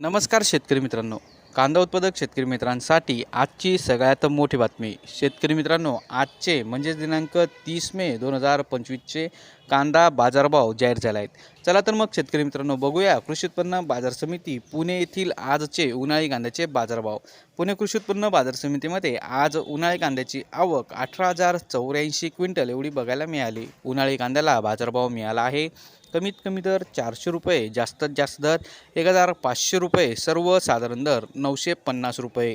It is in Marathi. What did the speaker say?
नमस्कार शेतकरी मित्रांनो. कांदा उत्पादक शेतकरी मित्रांसाठी आजची सगळ्यात मोठी बातमी. शेतकरी मित्रांनो आजचे म्हणजेच दिनांक तीस मे दोन हजार पंचवीसचे कांदा बाजारभाव जाहीर झाला आहेत चला तर मग शेतकरी मित्रांनो बघूया कृषी उत्पन्न बाजार समिती पुणे येथील आजचे उन्हाळी कांद्याचे बाजारभाव. पुणे कृषी उत्पन्न बाजार समितीमध्ये आज उन्हाळी कांद्याची आवक अठरा हजार चौऱ्याऐंशी क्विंटल एवढी बघायला मिळाली. उन्हाळी कांद्याला बाजारभाव मिळाला आहे. कमीत कमी दर चारशे रुपये जास्तीत जास्त दर एक हजार पाचशे रुपये सर्वसाधारण दर नऊशे पन्नास रुपये.